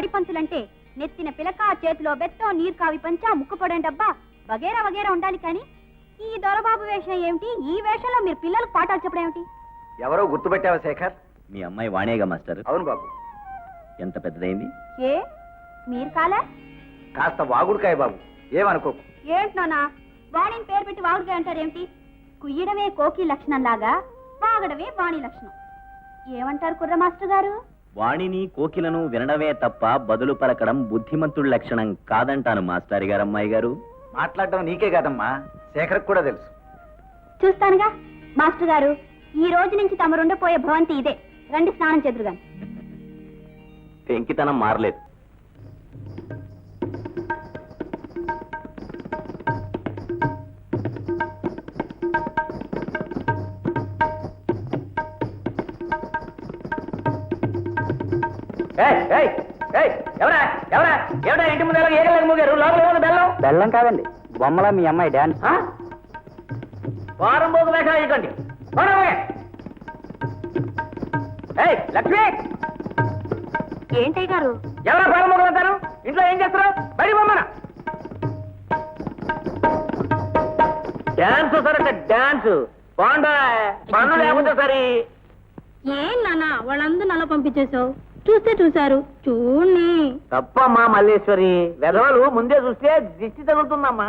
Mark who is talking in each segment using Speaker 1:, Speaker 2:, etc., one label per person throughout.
Speaker 1: బడి పంతులంటే నెత్తిన పిలక చేతిలో బెత్తం నీరు కావి పంచా ముక్కుపొడని డబ్బా వగేరా వగేరా ఉండాలి కానీ ఈ దొరబాబు వేషం ఏమిటి? ఈ వేషంలో మీరు పిల్లలకు పాఠాలు చెప్పడం ఏమిటి?
Speaker 2: ఎవరో గుర్తుపెట్టావా శేఖర్?
Speaker 3: మీ అమ్మాయి వాణేగా మాస్టర్.
Speaker 2: అవును బాబు.
Speaker 3: ఎంత పెద్దదైంది?
Speaker 1: ఏ? మీరు కాలే?
Speaker 2: కాస్త వాగుడుకాయ బాబు. ఏమనుకోకు.
Speaker 1: ఏంటి నాన్న? వాణిని పేరు పెట్టి వాగుడుగా అంటారేమిటి కుయ్యడమే కోకి లక్షణం లాగా వాగడమే వాణి లక్షణం. ఏమంటారు కుర్ర మాస్టర్ గారు?
Speaker 3: వాణిని కోకిలను వినడమే తప్ప బదులు పలకడం బుద్ధిమంతుడి లక్షణం కాదంటాను మాస్టారి గారు అమ్మాయి గారు.
Speaker 2: మాట్లాడటం నీకే కాదమ్మా. శేఖర్కి కూడా తెలుసు.
Speaker 1: చూస్తానుగా మాస్టర్ గారు ఈ రోజు నుంచి తమరుండపోయే భవంతి ఇదే. రండి స్నానం చెదురుగాని
Speaker 3: పెంకితనం మారలేదు.
Speaker 2: ఎవరా ఎవరా? ఎవరా ఇంటి ముందు ఎలా ఏగలేక మూగారు? లోపల ఏముంది బెల్లం?
Speaker 4: బెల్లం కాదండి బొమ్మల మీ అమ్మాయి డాన్స్.
Speaker 2: ఆ? వారం పోగు వేషాలు. ఏయ్ లక్ష్మి!
Speaker 1: ఏంటయ్య గారు?
Speaker 2: ఎవరా పారం పోగులు అంటారు? ఇంట్లో ఏం చేస్తారు బడి బొమ్మన డాన్స్ సరే డాన్స్. బాగుండా పన్ను లేకపోతే సరే.
Speaker 1: ఏం నాన్న వాళ్ళందరూ నల్ల పంపించేశావు. చూస్తే చూశారు. చూడండి.
Speaker 2: తప్పమ్మా మల్లేశ్వరి వెధవలు ముందే చూస్తే దిష్టి తగులుతుందమ్మా.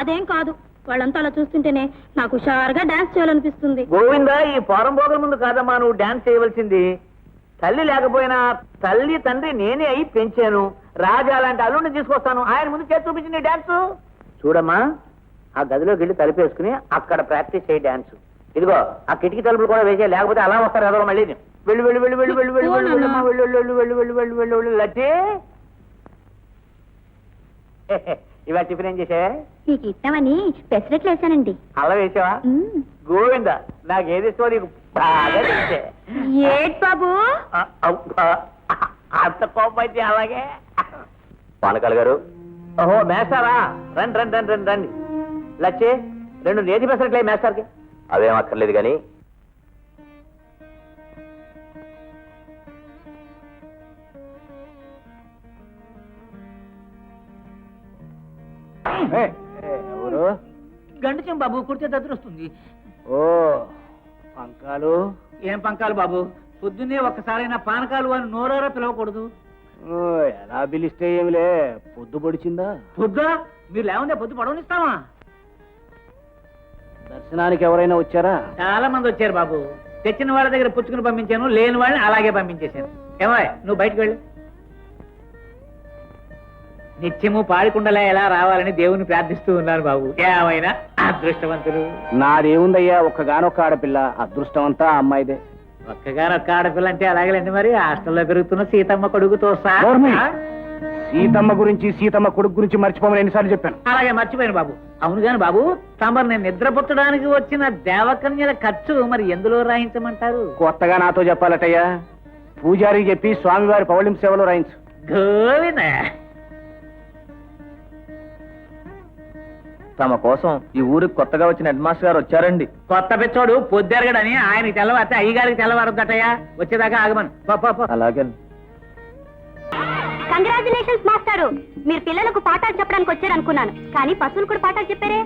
Speaker 1: అదేం కాదు వాళ్ళంతా అలా చూస్తుంటేనే నాకు హుషారుగా డాన్స్ చేయాలనిపిస్తుంది.
Speaker 2: గోవింద ఈ పోరం పోగల ముందు కాదమ్మా నువ్వు డాన్స్ చేయవలసింది. తల్లి లేకపోయినా తల్లి తండ్రి నేనే అయి పెంచాను. రాజా లాంటి అల్లుడిని తీసుకొస్తాను. ఆయన ముందు చేసి చూపించింది డాన్స్. చూడమ్మా ఆ గదిలోకి వెళ్ళి తలుపేసుకుని అక్కడ ప్రాక్టీస్ చేయి డాన్స్. ఇదిగో ఆ కిటికీ తలుపులు కూడా వేసే లేకపోతే అలా వస్తారు ఎవరో మళ్ళీ. వెళ్ళు వెళ్ళు వెళ్ళు వెళ్ళు వెళ్ళు వెళ్ళు వెళ్ళు వెళ్ళు వెళ్ళు వెళ్ళు వెళ్ళు వెళ్ళు వెళ్ళు వెళ్ళు వెళ్ళు లడ్డే ఇవాళ టిఫిన్ ఏం చేసా
Speaker 1: నీకు ఇష్టమని పెసరెట్లు వేసానండి
Speaker 2: అలా వేసావా గోవింద నాకు ఏది ఇష్టమో నీకు బాగా
Speaker 1: ఏట్ బాబు
Speaker 2: అంత కోపం అయితే అలాగే
Speaker 3: పానకాల గారు
Speaker 2: ఓహో మేస్తారా రండి రండి రండి రండి రండి లచ్చే రెండు నేతి పెసరట్లే మేస్తారు
Speaker 3: అదేం అక్కర్లేదు కానీ
Speaker 2: ఎవరు?
Speaker 5: గండుచం బాబు కుడితే దద్దరొస్తుంది
Speaker 2: ఓ పంకాలు?
Speaker 5: ఏం పంకాలు బాబు? పొద్దున్నే ఒక్కసారైనా పానకాలు అని నోరారా పిలవకూడదు.
Speaker 2: ఓ, ఎలా పిలిస్తే ఏమిలే? పొద్దు పొడిచిందా?
Speaker 5: పొద్దా? మీరు లేకుంటే పొద్దు పడవనిస్తామా
Speaker 2: దర్శనానికి ఎవరైనా వచ్చారా?
Speaker 5: చాలా మంది వచ్చారు బాబు. తెచ్చిన వాళ్ళ దగ్గర పుచ్చుకుని పంపించాను లేని వాళ్ళని అలాగే పంపించేశాను. ఏమో నువ్వు బయటకు వెళ్ళు. నిత్యము పాడికుండలా ఎలా రావాలని దేవుని ప్రార్థిస్తూ ఉన్నాను బాబు. ఏమైనా అదృష్టవంతులు?
Speaker 2: నాదేముందయ్యా ఒక్కగానొక్క ఆడపిల్ల. అదృష్టం అంతా ఆ అమ్మాయిదే.
Speaker 5: ఒక్కగానొక్క ఆడపిల్ల అంటే అలాగేలేండి మరి. హాస్టల్లో పెరుగుతున్న సీతమ్మ కొడుకుతో సహా.
Speaker 2: సీతమ్మ గురించి సీతమ్మ కొడుకు గురించి మర్చిపోమని ఎన్నిసార్లు చెప్పాను.
Speaker 5: అలాగే మర్చిపోయాను బాబు. అవును గాని బాబు తమరు నేను నిద్రపుచ్చడానికి వచ్చిన దేవకన్యల ఖర్చు మరి ఎందులో రాయించమంటారు?
Speaker 2: కొత్తగా నాతో చెప్పాలటయ్యా. పూజారికి చెప్పి స్వామివారి పౌళిం సేవలో రాయించు.
Speaker 5: గోవింద
Speaker 3: తమ కోసం ఈ ఊరికి కొత్తగా వచ్చిన హెడ్ మాస్టర్ గారు వచ్చారండి.
Speaker 5: కొత్త పిచ్చోడు పొద్దెరగడని ఆయనకి తెల్లవారితే అయ్యగారికి తెల్లవారద్దటయ్యా? వచ్చేదాకా ఆగమను. పో, పో, పో.
Speaker 3: అలాగే.
Speaker 1: కంగ్రాచులేషన్స్ మాస్టారు. మీరు పిల్లలకు పాఠాలు చెప్పడానికి వచ్చారనుకున్నాను. కానీ పశువులు కూడా పాఠాలు చెప్పారే?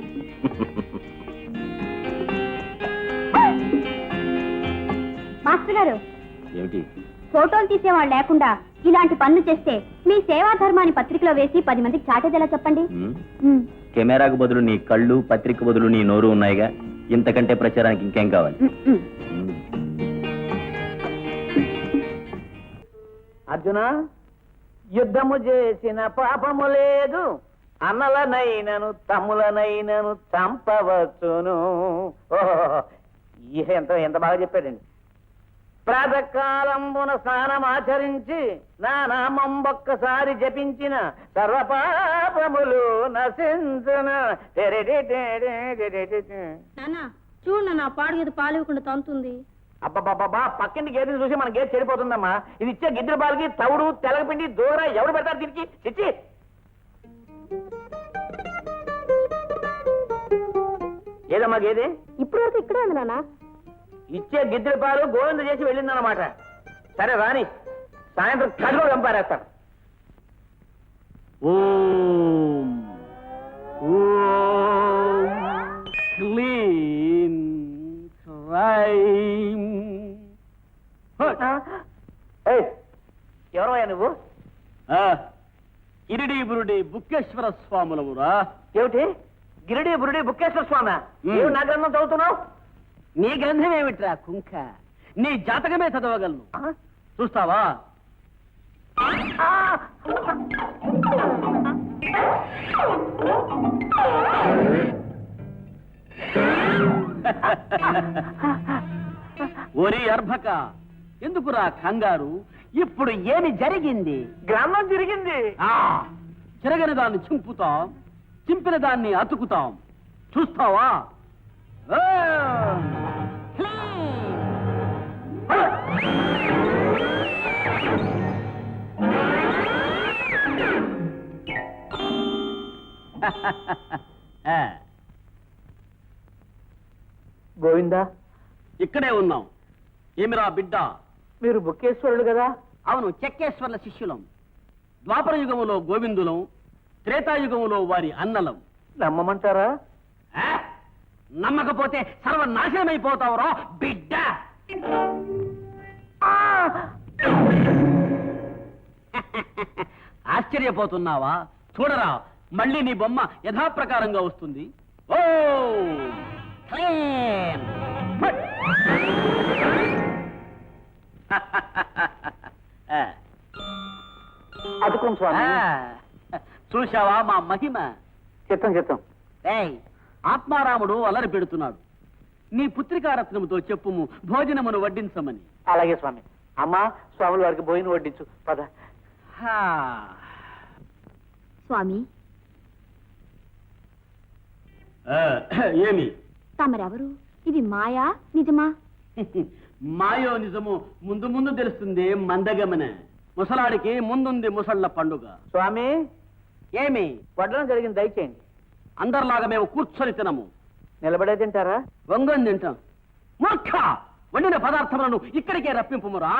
Speaker 1: మాస్టర్ గారు
Speaker 3: ఏమిటి?
Speaker 1: ఫోటోలు తీసేవాళ్ళు లేకుండా ఇలాంటి పనులు చేస్తే మీ సేవా ధర్మాన్ని పత్రికలో వేసి పది మందికి చాటేదేలా చెప్పండి?
Speaker 3: ఉమ్. కెమెరాకు బదులు నీ కళ్ళు పత్రిక బదులు నీ నోరు ఉన్నాయిగా. ఇంతకంటే ప్రచారానికి ఇంకేం కావాలి.
Speaker 2: అర్జున యుద్ధము చేసిన పాపము లేదు. అన్నలనైనను తమ్ములనైనను చంపవచ్చును. ఓహో ఎంత ఎంత బాగా చెప్పాడండి. ప్రాతకాలంబున స్నానం ఆచరించి నా నామం ఒక్కసారి జపించిన సర్వపాపములు నశించున.
Speaker 1: చూడు నాన్న పాడు పాలు ఇవ్వకుండా తంతుంది.
Speaker 2: అబ్బబ్బబ్బా పక్కింటి గేదెని చూసి మన గేదె చెడిపోతుందమ్మా. ఇది ఇచ్చే గిద్దెల పాలకి తవుడు తెలగపిండి దూర ఎవడు పెడతారు దీనికి? చిచ్చి. ఏదమ్మా గేదె?
Speaker 1: ఇప్పుడు వరకు ఇక్కడే ఉంది నాన్న
Speaker 2: ఇచ్చే గిద్దెల పాలు గోవింద చేసి వెళ్ళిందన్నమాట. సరే రాని సాయంత్రం కడులో చంపారేస్తాను
Speaker 6: ఓం. ఓం. క్లీన్ క్రైమ్
Speaker 2: ఏయ్, ఎవరయ్యా నువ్వు?
Speaker 6: ఇరిడి బురుడి బుక్కేశ్వర స్వాములమురా
Speaker 2: ఏమిటి? గిరిడి బురుడి బుక్కేశ్వర స్వామి? నా గ్రంథం చదువుతున్నావు?
Speaker 6: నీ గ్రంథం ఏమిట్రా కుంక నీ జాతకమే చదవగలను? చూస్తావా! ఒరి అర్భక ఎందుకురా కంగారు? ఇప్పుడు ఏమి జరిగింది?
Speaker 2: గ్రంథం తిరిగింది.
Speaker 6: ఆ చిరగని దాన్ని చింపుతాం చింపిన దాన్ని అతుకుతాం. చూస్తావా?
Speaker 2: గోవిందా?
Speaker 6: ఇక్కడే ఉన్నాం. ఏమిరా బిడ్డ?
Speaker 2: మీరు బుక్కేశ్వరుడు కదా?
Speaker 6: అవును చెక్కేశ్వర్ల శిష్యులం. ద్వాపర యుగములో గోవిందులం త్రేతాయుగములో వారి అన్నలం.
Speaker 2: నమ్మమంటారా?
Speaker 6: నమ్మకపోతే సర్వనాశనమైపోతావురా బిడ్డ! ఆశ్చర్యపోతున్నావా? చూడరా మళ్ళీ నీ బొమ్మ యథాప్రకారంగా వస్తుంది. ఓ!
Speaker 2: స్వామి.
Speaker 6: చూశావా మా మహిమ?
Speaker 2: చిత్తం చిత్తం
Speaker 6: ఏయ్ ఆత్మారాముడు అలరి పెడుతున్నాడు. నీ పుత్రికారత్నముతో చెప్పుము భోజనమును వడ్డించమని.
Speaker 2: అలాగే స్వామి. అమ్మా స్వాముల వారికి భోజనం వడ్డించు. పద.
Speaker 6: హా.
Speaker 1: స్వామి.
Speaker 6: ఆ, ఏమి?
Speaker 1: తమరెవరు? ఇది మాయా నిజమా?
Speaker 6: మాయో నిజము ముందు ముందు తెలుస్తుంది మందగమన. ముసలాడికి ముందుంది ముసళ్ళ పండుగ.
Speaker 2: స్వామి.
Speaker 6: ఏమి?
Speaker 2: వడ్లం జరిగింది దయచేయండి.
Speaker 6: అందరిలాగా మేము కూర్చొని తినము.
Speaker 2: నిలబడే తింటారా?
Speaker 6: వంగని తింటాం. మూర్ఖ! వండిన పదార్థములను ఇక్కడికే రప్పింపుమురా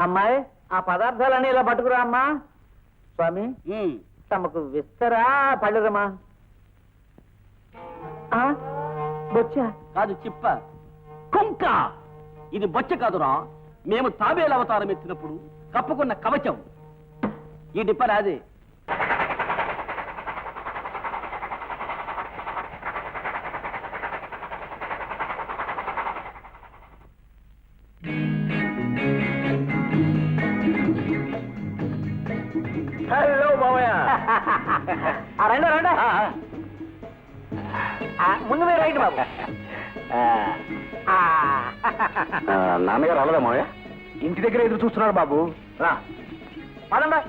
Speaker 2: అమ్మాయి ఆ పదార్థాలన్నీ ఇలా పట్టుకురా అమ్మా. స్వామి. తమకు విస్తరా పళ్ళురమా ఆ? బొచ్చా.
Speaker 6: కాదు చిప్ప. కుంక! ఇది బొచ్చ కాదురా. మేము తాబేలు అవతారం ఎత్తినప్పుడు కప్పుకున్న కవచం. ఈ డిప్పరాది
Speaker 2: హలో ముందు మీరు రైట్ బాబు.
Speaker 4: నాన్నగారు రాలేదా మావయ్య? ఇంటి దగ్గర ఎదురు చూస్తున్నాడు బాబు.
Speaker 2: రా. పదండి.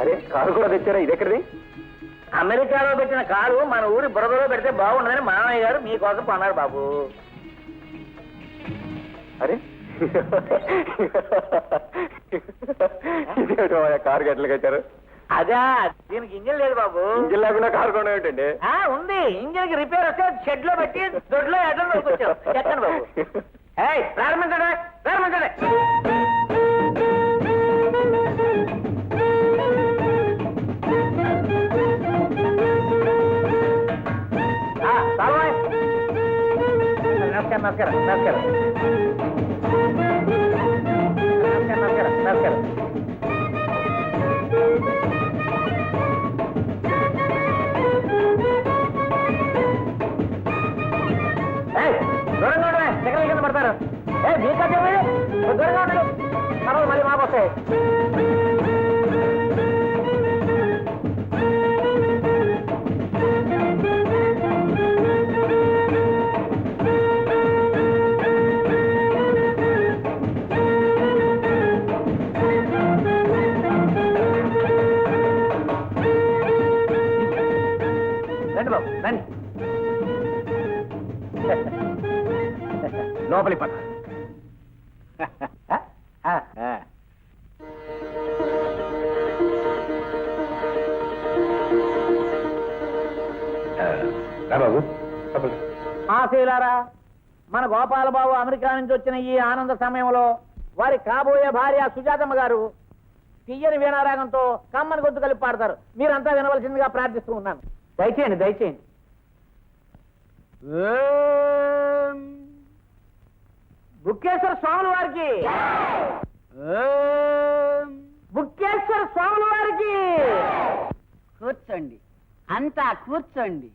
Speaker 4: అరే కారు కూడా తెచ్చారా? ఇది ఎక్కడిది?
Speaker 2: అమెరికాలో పెట్టిన కారు మన ఊరి బురదలో పెడితే బాగుండదని మామయ్య గారు మీకోసం కొన్నారు బాబు.
Speaker 4: అరే ఇదేమిటి కారు గట్ల కట్టారు
Speaker 2: అదా దీనికి ఇంజిన్ లేదు బాబు.
Speaker 4: ఇంజిన్ లేకుండా కారు కొనడం ఏంటండి?
Speaker 2: ఆ, ఉంది. ఇంజిన్కి రిపేర్ వస్తే షెడ్లో పెట్టి దొడ్లో దొరికొచ్చాం ఎక్కండి బాబు. ఏయ్ ప్రారంభించండి ప్రారంభించండి. ఆ, చాలు. నమస్కారం నమస్కారం నమస్కారం నమస్కారం. తర్వాత గోపాలబాబు అమెరికా నుంచి వచ్చిన ఈ ఆనంద సమయంలో వారి కాబోయే భార్య సుజాతమ్మ గారు తీయని వీణారాగంతో కమ్మని గొంతు కలిపి పాడతారు. మీరంతా వినవలసిందిగా ప్రార్థిస్తూ ఉన్నాను. దయచేయండి దయచేయండి. బుక్కేశ్వర స్వాముల వారికి. బుక్కేశ్వర స్వాముల వారికి.
Speaker 7: కూర్చోండి. అంతా కూర్చోండి.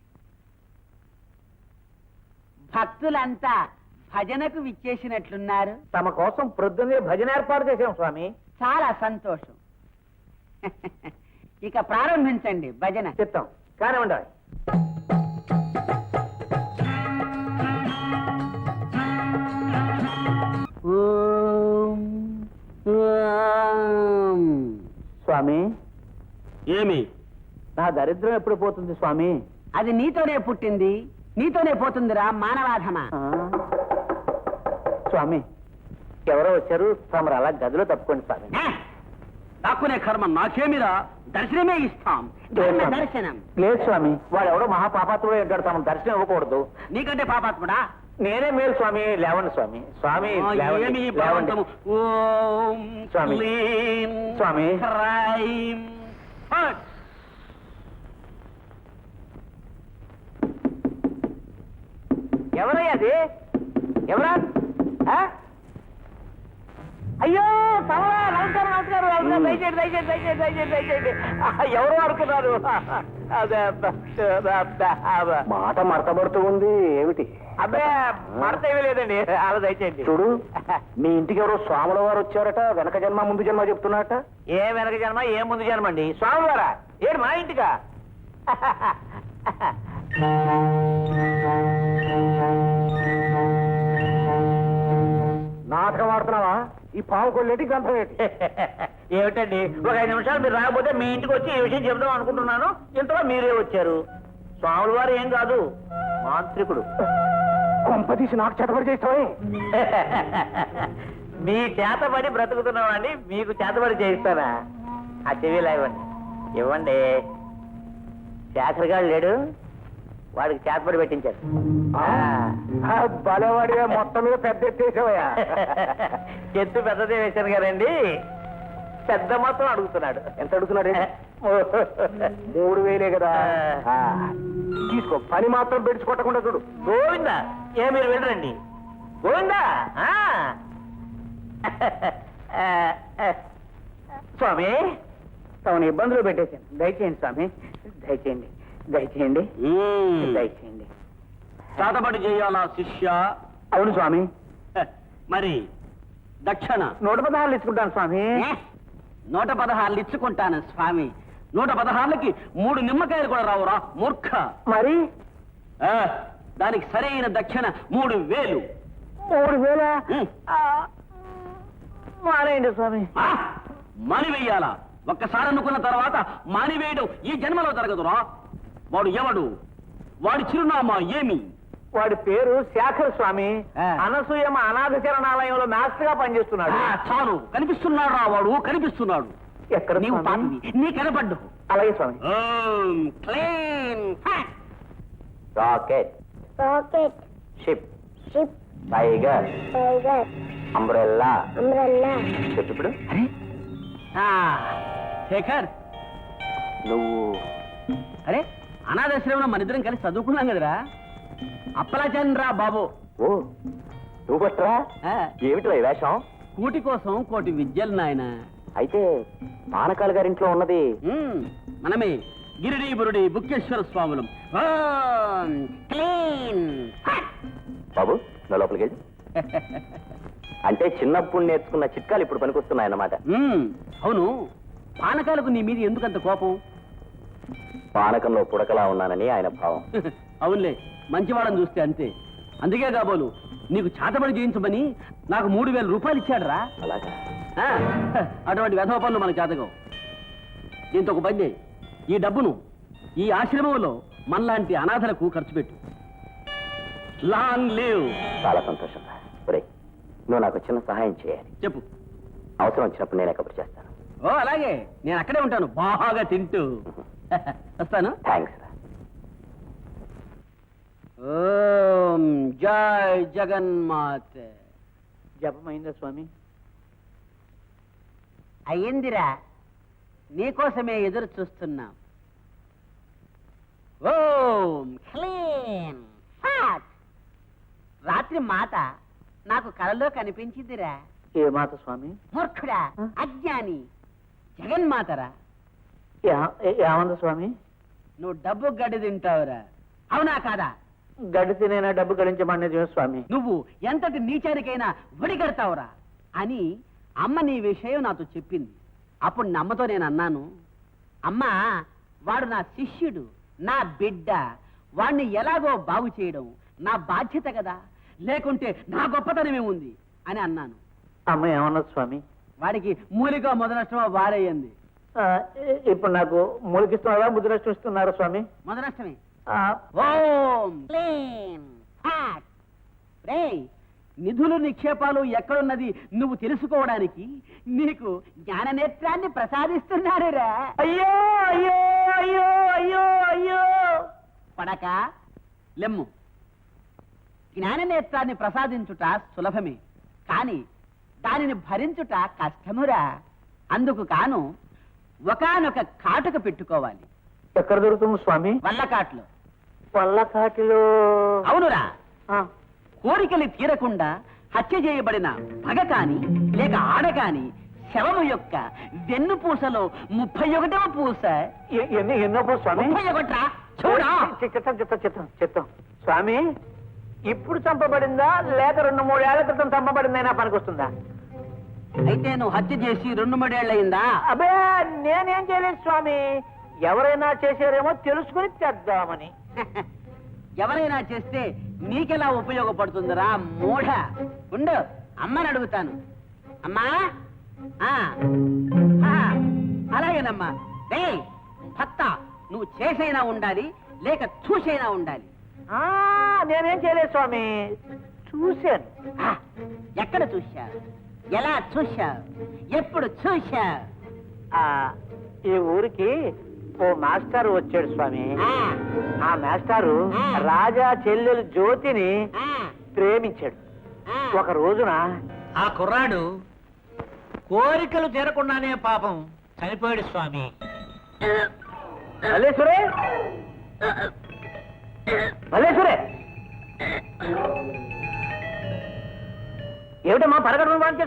Speaker 7: భక్తులంతా భజనకు విచ్చేసినట్లున్నారు.
Speaker 2: తమ కోసం ప్రొద్దున్నే భజన ఏర్పాటు చేశాం స్వామి.
Speaker 7: చాలా సంతోషం. ఇక ప్రారంభించండి భజన.
Speaker 2: చెప్తాం. కానివ్వండి.
Speaker 7: ఓం, ఓం.
Speaker 2: స్వామి.
Speaker 6: ఏమి?
Speaker 2: నా దరిద్రం ఎప్పుడు పోతుంది స్వామి?
Speaker 7: అది నీతోనే పుట్టింది. నీతోనే పోతుందిరా మానవాధమ?
Speaker 2: స్వామి. ఎవరో వచ్చారు తమరు అలా గదిలో తప్పుకోండి స్వామి.
Speaker 6: దాక్కునే కర్మ నాకేమిరా? దర్శనమే ఇస్తాం.
Speaker 7: ధర్మ దర్శనం.
Speaker 2: లేదు స్వామి. వాడు ఎవడో మహాపాపాత్రుడు ఉంటాడు తమ దర్శనం ఇవ్వకూడదు.
Speaker 6: నీకంటే పాపాత్ముడా?
Speaker 2: నేనే మేలు స్వామి లేవండి స్వామి. స్వామి
Speaker 6: ఆ,
Speaker 2: లేవండి,
Speaker 6: ఏమి
Speaker 2: లేవండి.
Speaker 6: బలవంతము ఓం
Speaker 2: స్వామి.
Speaker 6: క్లీం
Speaker 2: స్వామి.
Speaker 6: క్రైం. ఫట్.
Speaker 2: ఎవరయ్యా అది? ఎవరా? అయ్యో తమరా నమస్కారం నమస్కారం నమస్కారం దయచేయండి దయచేయండి దయచేయండి దయచేయండి దయచేయండి. ఎవరు అనుకున్నారు అబ్బ.
Speaker 4: మాట మడతబడుతూ ఉంది ఏమిటి?
Speaker 2: అబ్బే మడత ఏమీ లేదండి. అలా దయచేయండి.
Speaker 4: చూడు మీ ఇంటికి ఎవరో స్వాముల వారు వచ్చారట వెనక జన్మ ముందు జన్మ చెప్తున్నారట.
Speaker 2: ఏ వెనక జన్మ ఏ ముందు జన్మ అండి స్వామి గారా ఏడు మా ఇంటికా?
Speaker 4: ఈ పావు కొల్లేటి గంట ఏంటి
Speaker 2: ఏమిటండి? ఒక ఐదు నిమిషాలు మీరు రాకపోతే మీ ఇంటికి వచ్చి ఈ విషయం చెప్దాం అనుకుంటున్నాను. ఇంతలో మీరే వచ్చారు. స్వాముల వారు ఏం కాదు మాంత్రికుడు.
Speaker 4: కొంపదీసి నాకు చెతబడి చేస్తావే
Speaker 2: మీ చేతబడి బ్రతుకుతున్నామండి మీకు చేతబడి చేయిస్తానా? ఆ చెవిలా ఇవ్వండి. ఇవ్వండి. శేఖర్ గారు లేడు. వాడికి చేతబడి పెట్టించారు ఆ.
Speaker 4: బలవాడివే మొత్తం మీద పెద్ద ఎత్తేసావయ్యా
Speaker 2: ఎత్తు పెద్దదే వేశారు కదండి పెద్ద మొత్తం అడుగుతున్నాడు.
Speaker 4: ఎంత అడుగుతున్నాడు మూడు వేలే కదా. తీసుకో పని మాత్రం పెంచుకొట్టకుండా చూడు.
Speaker 2: గోవిందా ఏ మీరు వెళ్ళరండి. గోవిందా. స్వామి తమను ఇబ్బందులు పెట్టేశాను. దయచేయండి స్వామి. దయచేయండి. దయచేయండి. దయచేయండి.
Speaker 6: చేతబడి చేయాలా శిష్య.
Speaker 2: అవును స్వామి.
Speaker 6: మరి దక్షిణ.
Speaker 2: నూట పదహారులు ఇచ్చుకుంటాను స్వామి.
Speaker 7: నూట పదహారులు ఇచ్చుకుంటాను స్వామి.
Speaker 6: నూట పదహార్లకి మూడు నిమ్మకాయలు కూడా రావురా మూర్ఖ.
Speaker 2: మరి?
Speaker 6: ఆ, దానికి సరైన దక్షిణ మూడు వేలు.
Speaker 2: మూడు వేల? మానేయండి స్వామి.
Speaker 6: ఆ, మాని వెయ్యాలా ఒక్కసారి అనుకున్న తర్వాత మానివేయడం ఈ జన్మలో జరగదురా. వాడు ఎవడు? వాడి చిరునామా ఏమి?
Speaker 2: వాడి పేరు శేఖర్ స్వామి.
Speaker 7: ఆ.
Speaker 2: అనసూయమ్మ అనాథ చరణాలయంలో మాస్టర్గా పనిచేస్తున్నాడు
Speaker 6: చాలు. కనిపిస్తున్నాడు రా వాడు? కనిపిస్తున్నాడు.
Speaker 2: ఎక్కడ
Speaker 6: నీవు నీ కనపడ్డు.
Speaker 2: అలాగే స్వామి.
Speaker 6: ఓం క్లీన్ ఫట్.
Speaker 2: Rocket.
Speaker 8: Rocket.
Speaker 2: Ship.
Speaker 8: Ship.
Speaker 2: Tiger.
Speaker 8: Tiger.
Speaker 2: Umbrella.
Speaker 8: Umbrella.
Speaker 2: చెప్పు ఇప్పుడు.
Speaker 6: అరే. శేఖర్.
Speaker 2: నువ్వు.
Speaker 6: అరే అనాథాశ్రమంలో మన ఇద్దరం కలిసి చదువుకున్నాం కదరా? అప్పలాచాన్ రా బాబు.
Speaker 2: ఓ నువ్వు ఏమిటి ఈ వేషం?
Speaker 6: కూటి కోసం కోటి విద్యలు నాయన.
Speaker 2: అయితే పానకాల గారింట్లో ఉన్నది.
Speaker 6: మనమే. గిరిడి బురుడి బుక్కేశ్వర స్వాములం. క్లీన్.
Speaker 2: బాబు నా లోపలికి వెళ్ళి. అంటే చిన్నప్పుడు నేర్చుకున్న చిట్కాలు ఇప్పుడు పనికొస్తున్నాయన్నమాట.
Speaker 6: అవును. పానకాలకు నీ మీద ఎందుకంత కోపం?
Speaker 2: పానకంలో పుడకలా ఉన్నానని ఆయన భావం.
Speaker 6: అవునులే. మంచివాడని చూస్తే అంతే. అందుకే కాబోలు నీకు చాతబడి చేయించమని నాకు మూడు వేల రూపాయలు ఇచ్చాడురా.
Speaker 2: అలాగా?
Speaker 6: అటువంటి వెధవ పనులు మన జాతకం. దీంతో ఒక పని ఈ డబ్బును ఈ ఆశ్రమంలో మనలాంటి అనాథలకు ఖర్చు పెట్టు. Long live.
Speaker 2: చాలా సంతోషం ఒరే నువ్వు నాకు చిన్న సహాయం చేయాలి.
Speaker 6: చెప్పు.
Speaker 2: అవసరం వచ్చినప్పుడు నేనే కబురు చేస్తాను.
Speaker 6: ఓ అలాగే. నేను అక్కడే ఉంటాను. బాగా తింటూ. వస్తాను.
Speaker 2: థ్యాంక్స్
Speaker 7: ఓం జై జగన్మాత.
Speaker 2: జపమైందా స్వామి?
Speaker 7: అయ్యిందిరా. నీకోసమే ఎదురు చూస్తున్నాం. ఓం క్లీన్ ఫాట్ రాత్రి మాత నాకు కలలో కనిపించిందిరా.
Speaker 2: ఏ మాట స్వామి?
Speaker 7: మూర్ఖుడా అజ్ఞాని జగన్మాతరా.
Speaker 2: ఏమంది స్వామి?
Speaker 7: నువ్వు డబ్బు గడ్డి తింటావురా. అవునా కాదా?
Speaker 2: గడ్డి తినైనా డబ్బు గడించమనేది స్వామి.
Speaker 7: నువ్వు ఎంతటి నీచానికైనా ఒడిగడతావురా అని అమ్మ నీ విషయం నాతో చెప్పింది. అప్పుడు నమ్మతో నేను అన్నాను అమ్మా వాడు నా శిష్యుడు నా బిడ్డ వాణ్ణి ఎలాగో బాగు చేయడం నా బాధ్యత కదా లేకుంటే నా గొప్పతనమే ఉంది అని అన్నాను.
Speaker 2: అమ్మ ఏమన్నది స్వామి?
Speaker 7: వాడికి మూలిగా మొదనష్టమో వారయ్యింది
Speaker 2: ఇప్పుడు నాకు మూలికిస్తున్నారా ముద్దు నష్టం ఇస్తున్నారా స్వామి?
Speaker 7: మొదనష్టమే
Speaker 2: ఆ,
Speaker 7: ఓం. క్లీన్. ఫాట్ రేయ్ నిధులు నిక్షేపాలు ఎక్కడున్నది నువ్వు తెలుసుకోవడానికి నీకు జ్ఞాన నేత్రాన్ని ప్రసాదిస్తున్నాడు
Speaker 2: అయ్యో అయ్యో అయ్యో అయ్యో అయ్యో.
Speaker 7: పడక లెమ్ము. జ్ఞాన నేత్రాన్ని ప్రసాదించుట సులభమే కాని దానిని భరించుట కష్టమురా. అందుకు కాను ఒకానొక కాటుక పెట్టుకోవాలి.
Speaker 2: ఎక్కడ దొరుకుతుంది స్వామి?
Speaker 7: వల్లకాట్లు.
Speaker 2: పల్లకాటిలో
Speaker 7: అవునురా. కోరికలు తీరకుండా హత్య చేయబడిన పగ కాని లేక ఆడ కాని శవము యొక్క వెన్నుపూసలో ముప్పై ఒకటవ పూస
Speaker 2: ఎన్ని ఎన్నో పో స్వామి?
Speaker 7: ముప్పై ఒకట్రా చూడా?
Speaker 2: చి- చిత్తం చిత్తం చిత్తం చిత్తం. స్వామి ఇప్పుడు చంపబడిందా లేక రెండు మూడేళ్ళ క్రితం చంపబడిందైనా పనికొస్తుందా?
Speaker 7: అయితే నువ్వు హత్య చేసి రెండు మూడేళ్ళయిందా?
Speaker 2: అబే నేనేం చేయలేదు స్వామి. ఎవరైనా చేశారేమో తెలుసుకుని చేద్దామని.
Speaker 7: ఎవరైనా చేస్తే నీకెలా ఉపయోగపడుతుందిరా మూఢ? ఉండు అమ్మని అడుగుతాను. అమ్మా? అలాగేనమ్మా. రే భర్త నువ్వు చేసైనా ఉండాలి లేక చూసైనా ఉండాలి.
Speaker 2: ఆ, నేనేం చేయలేదు స్వామి. చూశాను.
Speaker 7: ఎక్కడ చూశావు? ఎలా చూశావు? ఎప్పుడు చూశావు?
Speaker 2: ఆ, ఈ ఊరికి ఓ మాస్టర్ వచ్చాడు స్వామి.
Speaker 7: ఆ,
Speaker 2: ఆ మాస్టారు రాజా చెల్లెలు జ్యోతిని
Speaker 7: ఆ,
Speaker 2: ప్రేమించాడు. ఒక రోజున
Speaker 5: ఆ కుర్రాడు కోరికలు తీరకుండానే పాపం చనిపోయాడు స్వామి.
Speaker 2: మల్లేశ్వరే? మల్లేశ్వరే? ఏమిటమ్మా పరగడం బాగా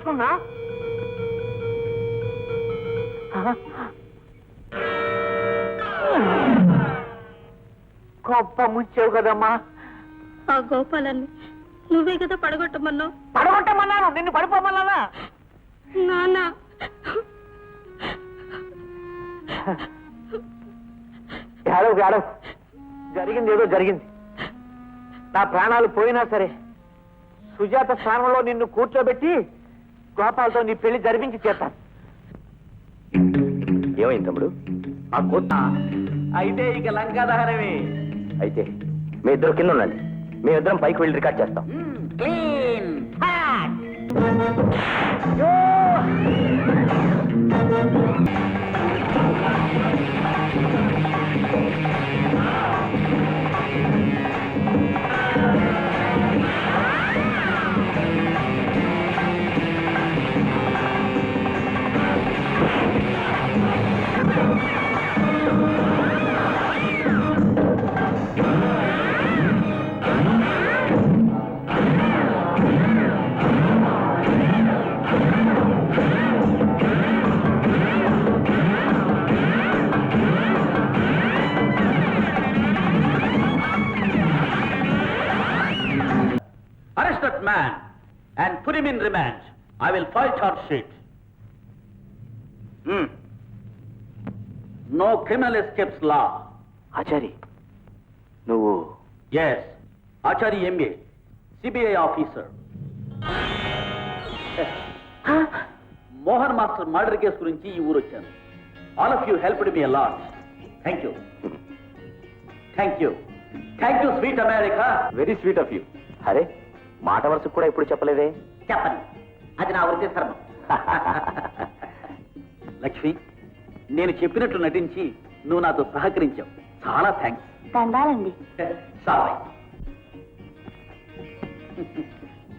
Speaker 2: గొప్ప ముంచావు కదమ్మా.
Speaker 1: ఆ గోపాలన్ని నువ్వే కదా పడగొట్టమన్నావు?
Speaker 2: పడగొట్టమన్నాను. నిన్ను పడిపోమన్నానా?
Speaker 1: నాన్న.
Speaker 2: ఏడవ ఏడవ జరిగింది ఏదో జరిగింది. నా ప్రాణాలు పోయినా సరే సుజాత స్థానంలో నిన్ను కూర్చోబెట్టి గోపాలతో నీ పెళ్ళి జరిపించి చేస్తాను.
Speaker 3: ఏమైంది తమ్ముడు?
Speaker 2: ఆ కొత్త.
Speaker 6: అయితే ఇక లంకాదహనమే
Speaker 3: అయితే మీ ఇద్దరు కింద ఉండండి మేమిద్దరం పైకి వెళ్ళి రికార్డ్ చేస్తాం.
Speaker 7: Clean
Speaker 6: him in remand. I will fight hard shit. Hmm. No criminal escapes law.
Speaker 3: Achari నువ్వు
Speaker 6: Yes. Achari MA, CBI officer. Mohan master murder case గురించి ఈ ఊరు వచ్చాను all of you helped me a lot thank you thank you thank you sweet America
Speaker 3: very sweet of you అరే మాట వరుసకు కూడా ఇప్పుడు చెప్పలేదే
Speaker 7: చెప్పండి అది నా వృత్తి ధర్మం.
Speaker 6: లక్ష్మి నేను చెప్పినట్లు నటించి నువ్వు నాతో సహకరించావు. చాలా థ్యాంక్స్
Speaker 1: దండాలండి.
Speaker 6: సారీ.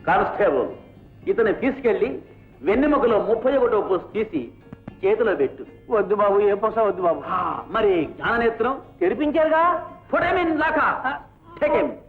Speaker 7: కానిస్టేబుల్ ఇతను తీసుకెళ్ళి వెన్నెముకలో ముప్పై ఒకటో పోస్ట్ తీసి చేతిలో పెట్టు.
Speaker 2: వద్దు బాబు ఏ పొస వద్దు బాబు.
Speaker 7: మరి జ్ఞాననేత్రం
Speaker 2: తెరిపించారుగా?
Speaker 7: Put him.